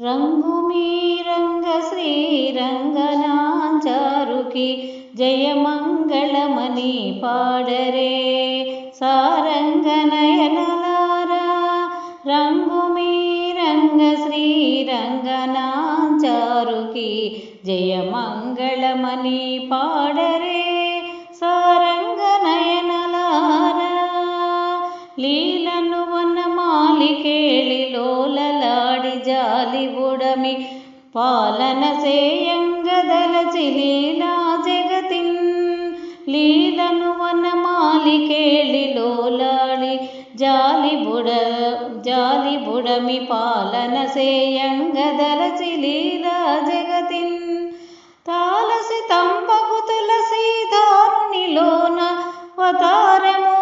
రంగు మీ రంగ శ్రీరంగనాంచారుకి జయమంగళమని పాడరే సారంగనయనలారా రంగు మీ రంగ శ్రీరంగనాంచారుకి జయమంగళమని పాడరే జాలి బుడమి పాలన సేయంగదలచి లీలా జగతిన్. లీలను వనమాలికేళి లోలాడి జాలి బుడ జాలి బుడమి పాలన సేయంగదలచి లీలా జగతిన్. తాలసి తంబగు తులసి దారునిలోన అవతారము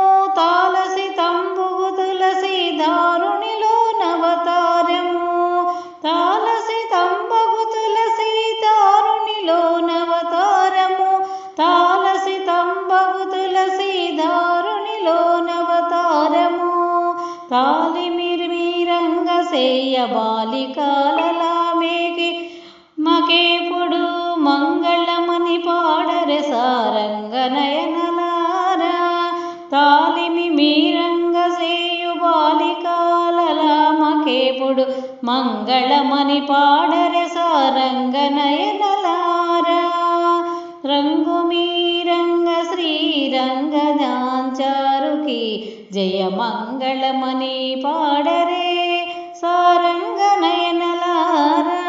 సేయ బాలికాలలా మకేపుడు మంగళమని పాడరె సారంగనయనలారా. తాలిమి మీరంగ సేయు బాలికాలలా మకేపుడు మంగళమని పాడరె సారంగనయనలారా. రంగు మీరంగ శ్రీరంగ జాంచారుకి జయ మంగళమని పాడరే సారంగ నయనలారా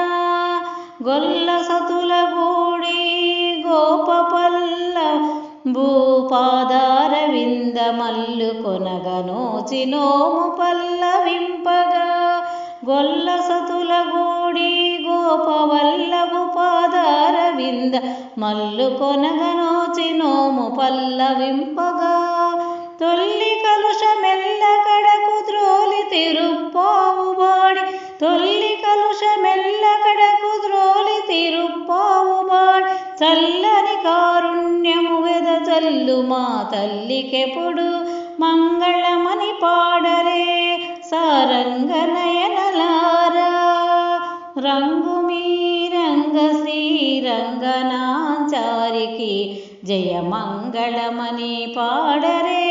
గొల్ల సతుల గూడి గోపపల్ల భూపాదార వింద మల్లు కొనగనోచి నోము పల్లవింపగా గొల్ల సతుల గూడి గోపవల్లభు పాదార వింద మల్లు కొనగనోచి నోము పల్లవింపగా తొల్లి కలుషమెల్ల చల్లని కారుణ్యము వెద చల్లు మా తల్లికెప్పుడు మంగళమని పాడరే సారంగనయనలారా. రంగు మీ రంగ శ్రీరంగనాచారికి జయమంగళమని పాడరే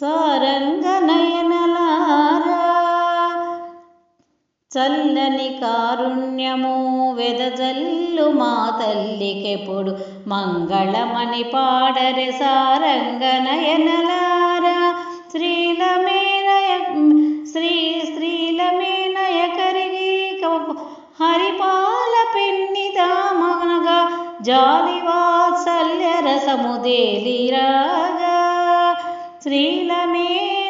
సారంగనయనలారా చల్లని కారుణ్యము వెదజల్లు మా తల్లికెప్పుడు. మంగళమని పాడరె సారంగనయనలారా. శ్రీలమేనయ శ్రీ మేనయ కరిగి హరిపాల పెన్ని దామనగా. జాలి వాత్సల్య రసముదేలిరాగా స్త్రీల మే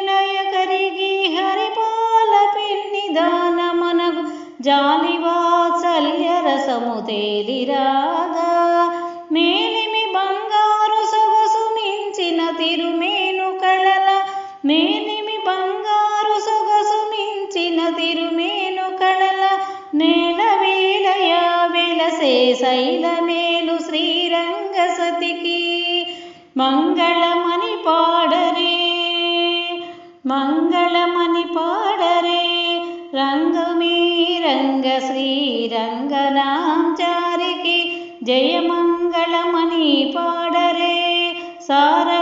దానమనగు తేలిరాగా మేలిమి బంగారు సొగసు మించిన తిరుమేను కళల మేలిమి బంగారు సొగసు మించిన తిరుమేను కళల నేల వేలయ వెలసే శైల మేలు శ్రీరంగ సతికి. మంగళ Sara